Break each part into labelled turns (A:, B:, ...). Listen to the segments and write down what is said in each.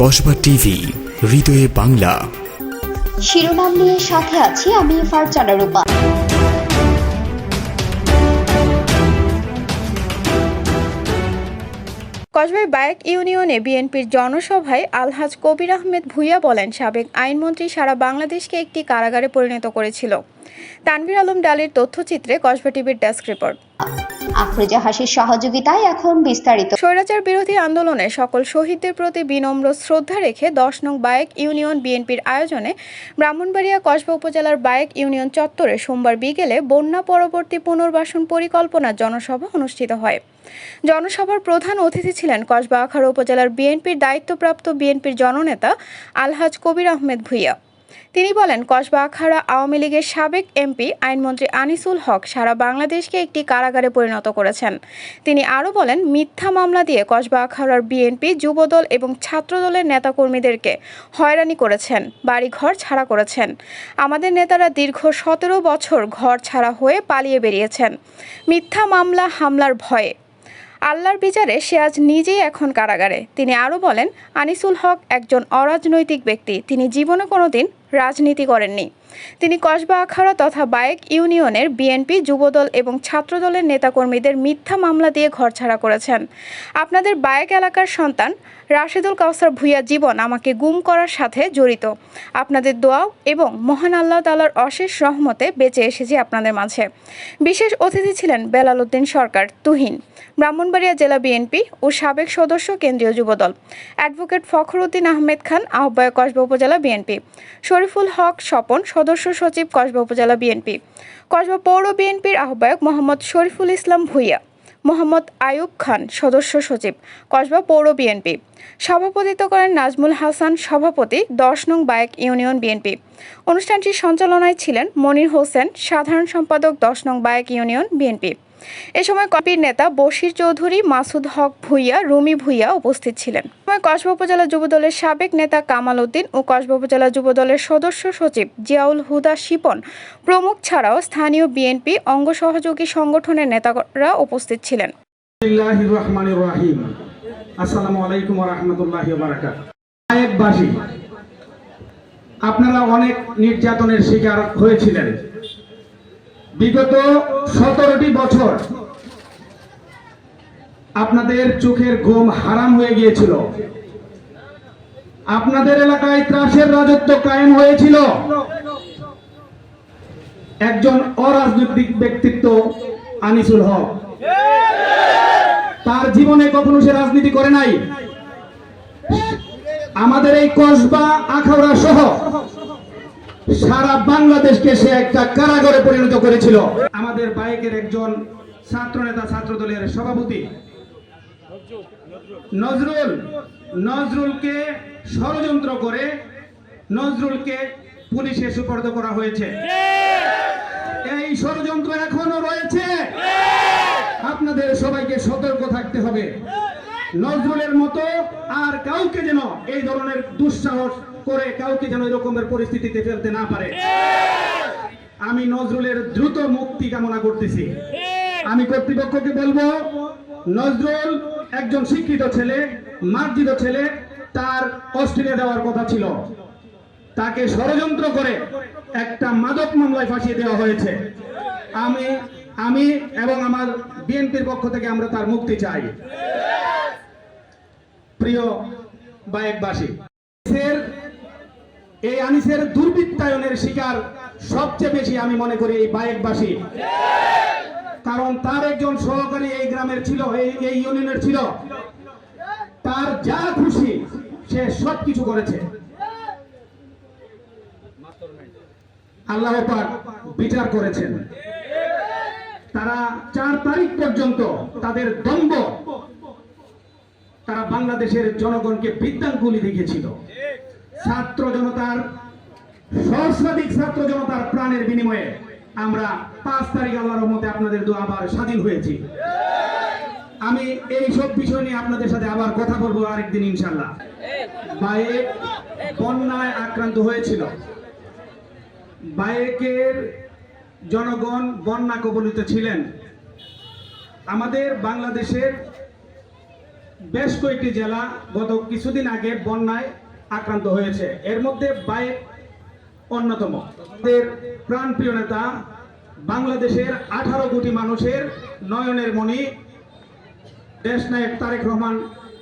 A: Kasba TV হৃদয়ে বাংলা।
B: শিরোনাম নিয়ে সাথে আছি আমি ফারজানা রূপা।
C: কসবাই বায়েক ইউনিয়নে বিএনপির জনসভায় আলহাজ কবির আহমেদ ভুইয়া বলেন সাবেক আইনমন্ত্রী সারা বাংলাদেশকে একটি কারাগারে পরিণত করেছিল। তানভীর আলম ডালের তথ্যচিত্রে কসবা টিভির ডেস্ক রিপোর্ট।
B: আফরোজা হাসির সহযোগিতায় এখন বিস্তারিত।
C: স্বৈরাচার বিরোধী আন্দোলনে সকল শহীদদের প্রতি বিনম্র শ্রদ্ধা রেখে দশ নং বায়েক ইউনিয়ন বিএনপির আয়োজনে ব্রাহ্মণবাড়িয়া কসবা উপজেলার বায়েক ইউনিয়ন চত্বরে সোমবার বিকেলে বন্যা পরবর্তী পুনর্বাসন পরিকল্পনা জনসভা অনুষ্ঠিত হয়। জনসভার প্রধান অতিথি ছিলেন কসবা আখাড়া উপজেলার বিএনপির দায়িত্বপ্রাপ্ত বিএনপির জননেতা আলহাজ কবির আহমেদ ভুইয়া। তিনি বলেন কসবা আখাড়া আওয়ামী লীগের সাবেক এমপি আইনমন্ত্রী আনিসুল হক সারা বাংলাদেশকে একটি কারাগারে পরিণত করেছেন। তিনি আরও বলেন, মিথ্যা মামলা দিয়ে কসবা আখাড়ার বিএনপি, যুবদল এবং ছাত্রদলের নেতাকর্মীদেরকে হয়রানি করেছেন, বাড়িঘর ছাড়া করেছেন। আমাদের নেতারা দীর্ঘ সতেরো বছর ঘর ছাড়া হয়ে পালিয়ে বেরিয়েছেন। মিথ্যা মামলা, হামলার ভয়ে আল্লাহর বিচারে সে আজ নিজেই এখন কারাগারে। তিনি আরও বলেন, আনিসুল হক একজন অরাজনৈতিক ব্যক্তি। তিনি জীবনে কোনো দিন রাজনীতি করেননি। তিনি কসবা আখাড়া তথা বায়েক ইউনিয়নের বিএনপি, যুবদল এবং ছাত্রদলের নেতাকর্মীদের মিথ্যা মামলা দিয়ে ঘরছাড়া করেছেন। আপনাদের বায়েক এলাকার সন্তান রাশেদুল কাউসার ভুইয়া জীবন আমাকে গুম করার সাথে জড়িত। আপনাদের দোয়াও এবং মহান আল্লাহ তালার অশেষ রহমতে বেঁচে এসেছি আপনাদের মাঝে। বিশেষ অতিথি ছিলেন বেলাল উদ্দিন সরকার, তুহিন। ব্রাহ্মণবাড়িয়া জেলা বিএনপি ও সাবেক সদস্য কেন্দ্রীয় যুবদল। অ্যাডভোকেট ফখরুদ্দিন আহমেদ খান, আহ্বায়ক কসবা উপজেলা বিএনপি। শরীফুল হক স্বপন সদস্য সচিব কসবা উপজেলা বিএনপি। কসবা পৌর বিএনপির আহ্বায়ক মোহাম্মদ শরীফুল ইসলাম ভুইয়া, মোহাম্মদ আয়ুব খান সদস্য সচিব কসবা পৌর বিএনপি। সভাপতিত্ব করেন নাজমুল হাসান, সভাপতি দশ নং বায়েক ইউনিয়ন বিএনপি। অনুষ্ঠানটির সঞ্চালনায় ছিলেন মনির হোসেন, সাধারণ সম্পাদক দশ নং বায়েক ইউনিয়ন বিএনপি। এ সময় কপির নেতা বশির চৌধুরী, মাসুদ হক ভুইয়া, রুমি ভুইয়া উপস্থিত ছিলেন। সময় কসবা উপজেলা যুবদলের সাবেক নেতা কামাল উদ্দিন ও কসবা উপজেলা যুবদলের সদস্য সচিব জিয়াউল হুদা শিপন প্রমুখ ছাড়াও স্থানীয় বিএনপি অঙ্গ সহযোগী সংগঠনের নেতারা উপস্থিত ছিলেন।
D: আপনারা অনেক নির্যাতনের শিকার হয়েছিলেন। বিগত সতেরোটি বছর আপনাদের চোখের ঘুম হারাম হয়ে গিয়েছিল। আপনাদের এলাকায় ত্রাসের রাজত্ব কায়েম হয়েছিল। একজন অরাজনৈতিক ব্যক্তিত্ব আনিসুল হক। তার জীবনে কখনো সে রাজনীতি করে নাই। আমাদের এই কসবা, আখাউড়া সহ সারা বাংলাদেশকে সে একটা কারাগারে পরিণত করেছিল। আমাদের বাইকের একজন ছাত্র নেতা ছাত্র দলের সভাপতি নজরুল, নজরুলকে ষড়যন্ত্র করে নজরুলকে পুলিশে সুপর্দ করা হয়েছে। এই ষড়যন্ত্র এখনও রয়েছে। আপনাদের সবাইকে সতর্ক থাকতে হবে। নজরুলের মতো আর কাউকে যেন এই ধরনের দুঃসাহস করে কাউকে যেন এরকমের পরিস্থিতিতে ফেলতে না পারে। আমি নজরুলের দ্রুত মুক্তি কামনা করতেছি। আমি কর্তৃপক্ষকে বলব, নজরুল একজন শিক্ষিত ছেলে, মার্জিত ছেলে, তার অস্ট্রেলিয়া দেওয়ার কথা ছিল। তাকে ষড়যন্ত্র করে একটা মাদক মামলায় ফাঁসিয়ে দেওয়া হয়েছে। আমি আমি এবং আমার বিএনপির পক্ষ থেকে আমরা তার মুক্তি চাই। প্রিয় বায়েকবাসী এই আনিসের দুর্বৃত্তায়নের শিকার সবচেয়ে বেশি আমি মনে করি এই বায়েকবাসী। কারণ তার একজন সহকারী এই গ্রামের ছিল, এই ইউনিয়নের ছিল। তার যা খুশি সে সব কিছু করেছে। আল্লাহ বিচার করেছেন। তারা চার তারিখ পর্যন্ত তাদের দ্বন্দ্ব, তারা বাংলাদেশের জনগণকে বিদ্যাঙ্গুলি দেখিয়েছিল। ছাত্র জনতার, সহস্রাধিক ছাত্র জনতার প্রাণের বিনিময়ে আমরা পাঁচ তারিখ আল্লাহর রহমতে আপনাদের দু আবার স্বাধীন হয়েছি। আমি এই সব বিষয় নিয়ে আপনাদের সাথে আবার কথা বলব আরেকদিন ইনশাল্লাহ বায়েক বন্যায় আক্রান্ত হয়েছিল। বায়েকের জনগণ বন্যা কবলিত ছিলেন। আমাদের বাংলাদেশের বেশ কয়েকটি জেলা গত কিছুদিন আগে বন্যায় আক্রান্ত হয়েছে। এর মধ্যে বাইক অন্যতম। আমাদের প্রাণপ্রিয় নেতা, বাংলাদেশের আঠারো কোটি মানুষের নয়নের মণি, দেশ নায়ক তারেক রহমান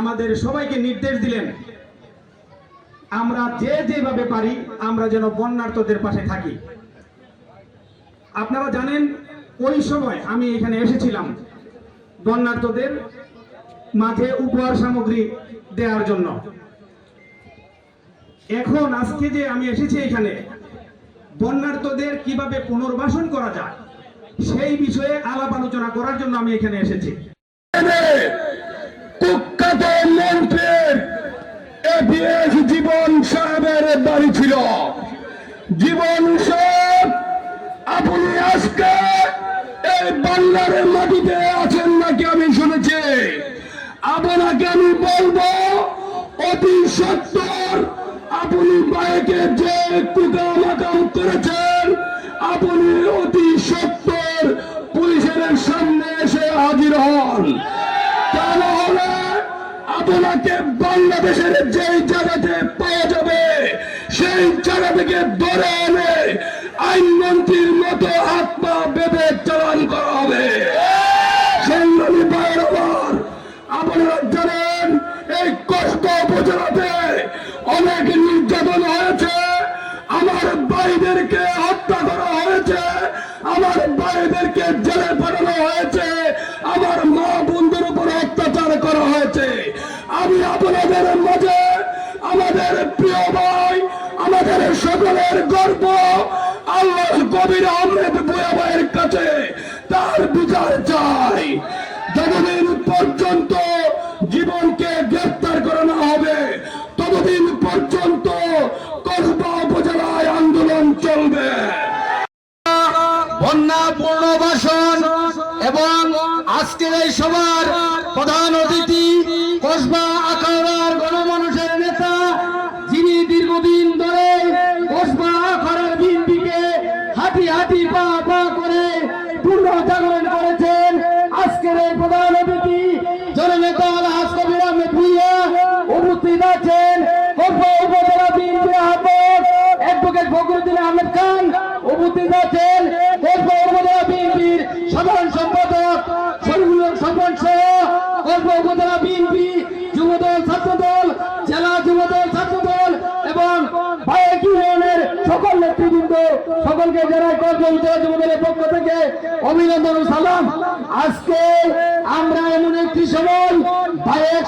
D: আমাদের সবাইকে নির্দেশ দিলেন, আমরা যে যেভাবে পারি আমরা যেন বন্যার্থদের পাশে থাকি। আপনারা জানেন, ওই সময় আমি এখানে এসেছিলাম বন্যার্থদের মাঝে উপহার সামগ্রী দেওয়ার জন্য। এখন আজকে যে আমি এসেছি এখানে বন্যার্থদের কীভাবে পুনর্বাসন করা যায়, সেই বিষয়ে আলাপ আলোচনা করার জন্য আমি এখানে এসেছি।
E: কুখ্যাত মন্ত্রীর এপিএস জীবন সাহেবের বাড়ি ছিল। জীবন সাহেব, আপনি আজকে এই বাংলার মাটিতে আছেন নাকি আমি শুনেছি? আপনাকে আমি বলব, অতি সত্তর আপনি বাইকে যে কুকা মাকাম করেছেন আপনি অতি সত্তর পুলিশের সামনে এসে হাজির হন। তা না হলে? আপনাকে বাংলাদেশের যেই জায়গাতে পাওয়া যাবে, সেই জায়গা থেকে ধরে এনে আইনমন্ত্রীর মতো হাত পা আপনাদের মাঝে, আমাদের প্রিয় ভাই, আমাদের সকলের গর্ব আল্লাহ কবির আহমেদ বুয়া ভাইয়ের কাছে তার বিচার চাই। যতদিন পর্যন্ত
F: বিএনপির সাধারণ সম্পাদক উপজেলা বিএনপি যুবদল, ছাত্রদল, জেলা যুবদল, ছাত্রদল এবং সকল নেতৃবৃন্দ সকলকে যুবদলের পক্ষ থেকে অভিনন্দন সালাম। আজকে আমরা এমন একটি সময়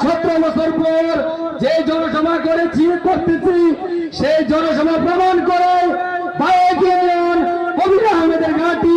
F: সতেরো বছর পর যে জনসভা করেছি, করতেছি, সেই জনসভা প্রমাণ করে ইউনিয়ন কবির আহমেদের ঘাটি